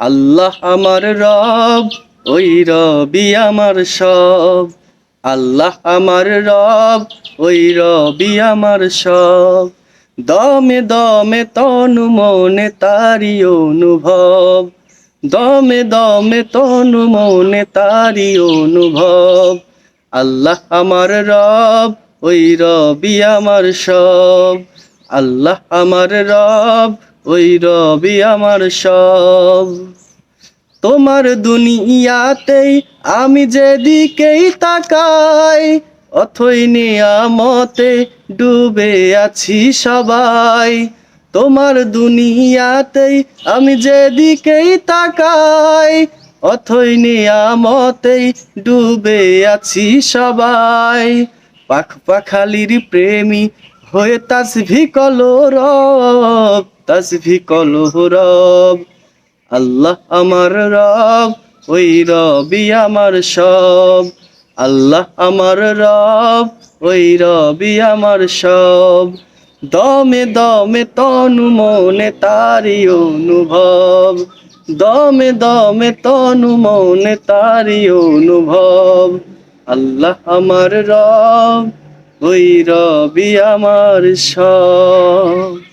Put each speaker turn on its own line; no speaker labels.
আল্লাহ আমার রব, ওই রবি আমার সব। আল্লাহ আমার রব, ওই রবি আমার সব। দমে দমে তনু মনে তারি অনুভব। দমে দমে তনু মনে তারি অনুভব। আল্লাহ আমার রব, ওই রবি আমার সব। আল্লাহ আমার রব ওই রবি আমার সব। তোমার দুনিয়াতেই আমি যেদিকেই তাকাই, অথই নিয়ামতে ডুবে আছি সবাই। তোমার দুনিয়াতেই আমি যেদিকেই তাকাই, অথই নিয়ামতেই ডুবে আছি সবাই। পাখ পাখালির প্রেমী হয়ে তাসভি কলো রব। তাসভি কলো রব, আল্লাহ আমার রব, ওই রবি আমার সব। আল্লাহ আমার রব, ওই রবি আমার সব। দমে দমে তনু মনে তারি অনুভব, দমে দমে তনু মনে তারি অনুভব। আল্লাহ আমার রব, ওই রবি আমার সব।